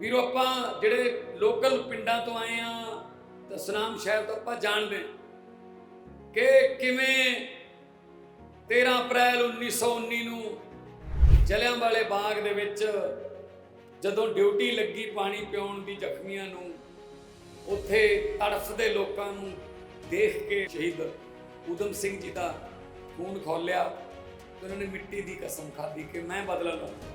ਵੀਰੋ, ਆਪਾਂ ਜਿਹੜੇ ਲੋਕਲ ਪਿੰਡਾਂ ਤੋਂ ਆਏ ਆ ਤਾਂ ਸਨਾਮ ਸ਼ਹਿਰ ਤੋਂ ਆਪਾਂ ਜਾਣਦੇ ਹਾਂ ਕਿ ਕਿਵੇਂ 13 ਅਪ੍ਰੈਲ 1919 ਨੂੰ ਜਲਿਆਂਵਾਲੇ ਬਾਗ ਦੇ ਵਿੱਚ ਜਦੋਂ ਡਿਊਟੀ ਲੱਗੀ ਪਾਣੀ ਪਿਉਣ ਦੀ ਜ਼ਖਮੀਆਂ ਨੂੰ, ਉੱਥੇ ਤੜਫਦੇ ਲੋਕਾਂ ਨੂੰ ਦੇਖ ਕੇ ਸ਼ਹੀਦ ਊਧਮ ਸਿੰਘ ਜੀ ਦਾ ਖੂਨ ਖੋਲਿਆ ਤੇ ਉਹਨਾਂ ਨੇ ਮਿੱਟੀ ਦੀ ਕਸਮ ਖਾਧੀ ਕਿ ਮੈਂ ਬਦਲਾ ਲਵਾਂਗਾ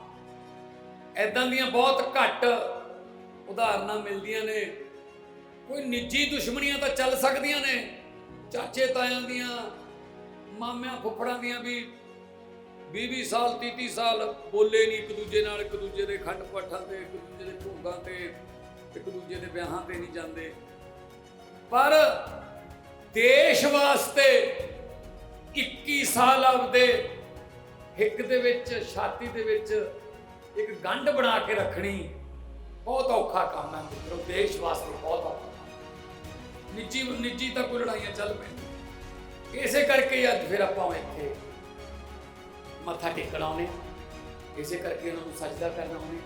ਐਦਾਂ ਦੀਆਂ ਬਹੁਤ ਘੱਟ ਉਦਾਹਰਨਾਂ ਮਿਲਦੀਆਂ ਨੇ। ਕੋਈ ਨਿੱਜੀ ਦੁਸ਼ਮਣੀਆਂ ਤਾਂ ਚੱਲ ਸਕਦੀਆਂ ਨੇ। ਚਾਚੇ ਤਾਇਆਂ ਦੀਆਂ, ਮਾਮਿਆਂ ਫੁੱਫੜਾਂ ਦੀਆਂ ਵੀ 20 ਸਾਲ 30-30 ਸਾਲ ਬੋਲੇ ਨਹੀਂ ਇੱਕ ਦੂਜੇ ਨਾਲ, ਇੱਕ ਦੂਜੇ ਦੇ ਖੰਡ ਪਾਠਾਂ ਤੇ, ਇੱਕ ਦੂਜੇ ਦੇ ਭੋਗਾਂ ਤੇ, ਇੱਕ ਦੂਜੇ ਦੇ ਵਿਆਹਾਂ ਤੇ ਨਹੀਂ ਜਾਂਦੇ। ਪਰ ਦੇਸ਼ ਵਾਸਤੇ 21 ਸਾਲ ਆਪਦੇ ਹਿੱਕ ਦੇ ਵਿੱਚ, ਛਾਤੀ ਦੇ ਵਿੱਚ ਇੱਕ ਗੰਢ ਬਣਾ ਕੇ ਰੱਖਣੀ ਬਹੁਤ ਔਖਾ ਕੰਮ ਹੈ ਮਿੱਤਰੋ, ਦੇਸ਼ ਵਾਸਤੇ ਬਹੁਤ ਔਖਾ ਕੰਮ ਨਿੱਜੀ ਨਿੱਜੀ ਤਾਂ ਕੋਈ ਲੜਾਈਆਂ ਚੱਲ ਪੈਂਦੀਆਂ ਇਸੇ ਕਰਕੇ ਅੱਜ ਫਿਰ ਆਪਾਂ ਇੱਥੇ ਮੱਥਾ ਟੇਕਣ ਆਉਨੇ ਇਸੇ ਕਰਕੇ ਉਹਨਾਂ ਨੂੰ ਸਜਦਾ ਕਰਨ ਆਉਨੇ